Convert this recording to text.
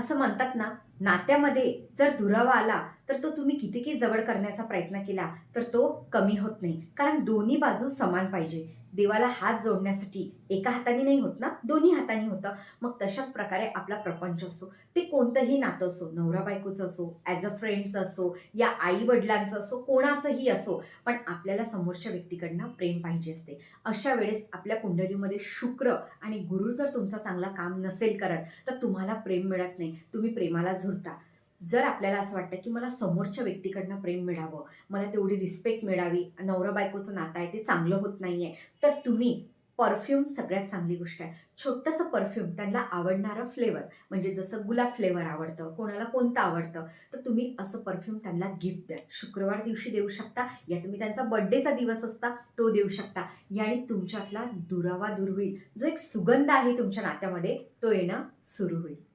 असं म्हणतात ना नात्यामध्ये जर दुरावा आला तर तो तुम्ही कितीही जवळ करण्याचा प्रयत्न केला तर तो कमी होत नाही. कारण दोन्ही बाजू समान पाहिजे. देवाला हात जोडण्यासाठी एका हाताने नाही होत ना? दोन्ही हाताने होतं. मग तशाच प्रकारे आपला प्रपंच असो ते कोणतंही नातं असो नवरा बायकोचं असो ॲज अ फ्रेंड्स असो या आई वडिलांचं असो कोणाचंही असो पण आपल्याला समोरच्या व्यक्तीकडनं प्रेम पाहिजे असते. अशा वेळेस आपल्या कुंडलीमध्ये शुक्र आणि गुरु जर तुमचा चांगला काम नसेल करत तर तुम्हाला प्रेम मिळत नाही. तुम्ही प्रेमाला झुरता जर आपल्याला असं वाटतं की मला समोरच्या व्यक्तीकडनं प्रेम मिळावं मला तेवढी रिस्पेक्ट मिळावी नवरा बायकोचं नातं आहे ते चांगलं होत नाही आहे तर तुम्ही परफ्यूम सगळ्यात चांगली गोष्ट आहे. छोटंसं परफ्यूम त्यांना आवडणारं फ्लेवर म्हणजे जसं गुलाब फ्लेवर आवडतं कोणाला कोणतं आवडतं तर तुम्ही असं परफ्यूम त्यांना गिफ्ट द्या. शुक्रवार दिवशी देऊ शकता या तुम्ही त्यांचा बड्डेचा दिवस असता तो देऊ शकता. याने तुमच्यातला दुरावा दूर होईल. जो एक सुगंध आहे तुमच्या नात्यामध्ये तो येणं सुरू होईल.